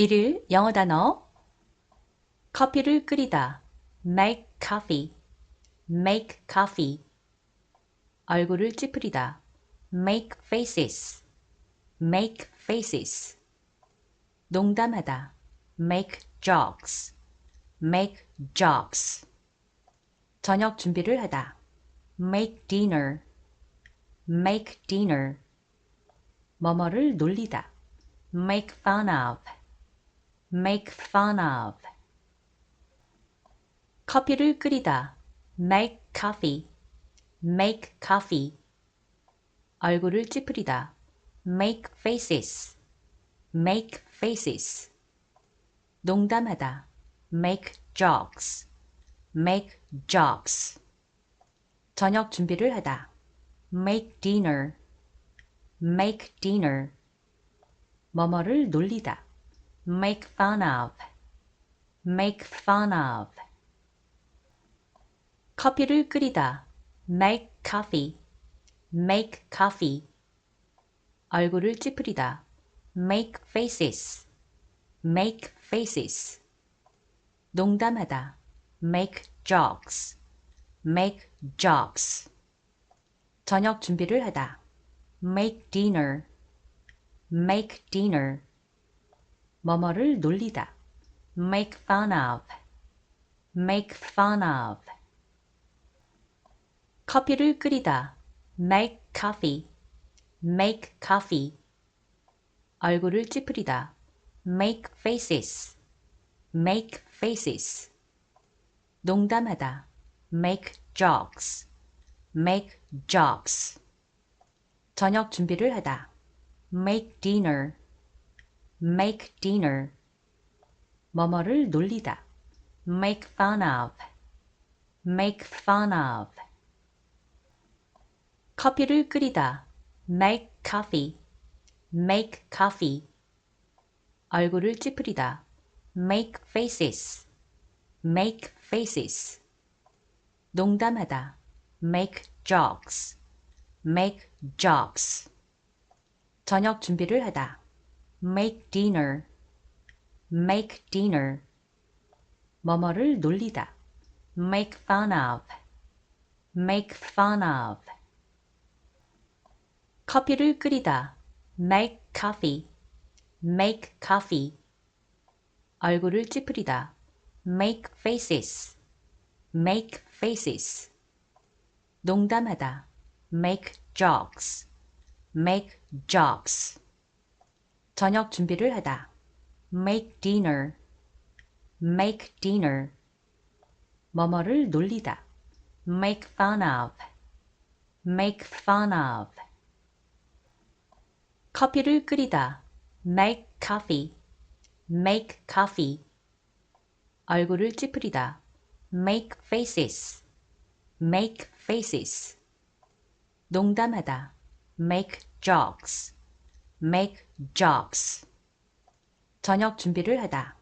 일일 영어 단어 커피를 끓이다 make coffee make coffee 얼굴을 찌푸리다 make faces make faces 농담하다 make jokes make jokes 저녁 준비를 하다 make dinner make dinner 뭐뭐를 놀리다 make fun of make fun of 커피를 끓이다 make coffee make coffee 얼굴을 찌푸리다 make faces make faces 농담하다 make jokes make jokes 저녁 준비를 하다 make dinner make dinner 뭐뭐를 놀리다 make fun of make fun of 커피를 끓이다 make coffee make coffee 얼굴을 찌푸리다 make faces make faces 농담하다 make jokes make jokes 저녁 준비를 하다 make dinner make dinner 뭐뭐를 놀리다 make fun of make fun of 커피를 끓이다 make coffee make coffee 얼굴을 찌푸리다 make faces make faces 농담하다 make jokes make jokes 저녁 준비를 하다 make dinner make dinner 뭐뭐를 놀리다 make fun of make fun of 커피를 끓이다 make coffee make coffee 얼굴을 찌푸리다 make faces make faces 농담하다 make jokes make jokes 저녁 준비를 하다 make dinner make dinner 뭐뭐를 놀리다 make fun of make fun of 커피를 끓이다 make coffee make coffee 얼굴을 찌푸리다 make faces make faces 농담하다 make jokes make jokes 저녁 준비를 하다 make dinner make dinner 뭐뭐를 놀리다 make fun of make fun of 커피를 끓이다 make coffee make coffee 얼굴을 찌푸리다 make faces make faces 농담하다 make jokes make jokes 저녁 준비를 하다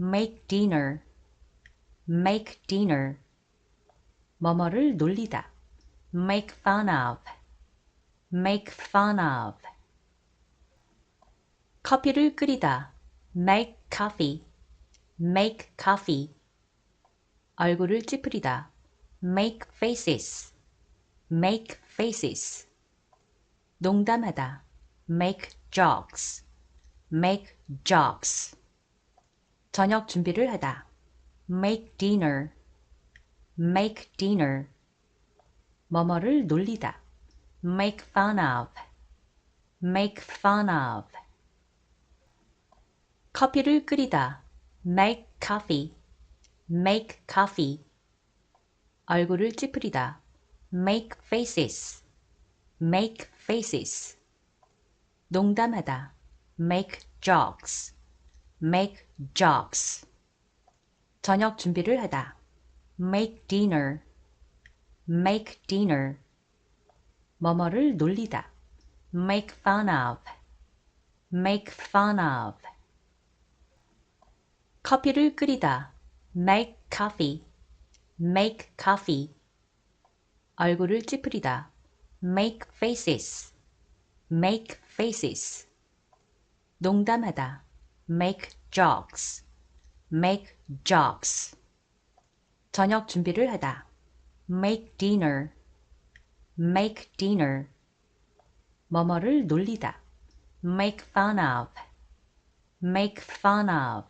make dinner make dinner 뭐뭐를 놀리다 make fun of make fun of 커피를 끓이다 make coffee make coffee 얼굴을 찌푸리다 make faces make faces 농담하다 make jokes make jokes 저녁 준비를 하다 make dinner make dinner 뭐뭐를 놀리다 make fun of make fun of 커피를 끓이다 make coffee make coffee 얼굴을 찌푸리다 make faces make faces 농담하다 make jokes make jokes 저녁 준비를 하다 make dinner make dinner 뭐뭐를 놀리다 make fun of make fun of 커피를 끓이다 make coffee make coffee 얼굴을 찌푸리다 make faces make faces 농담하다 make jokes, make jokes. 저녁 준비를 하다. make dinner, make dinner. 뭐뭐를 놀리다. make fun of, make fun of.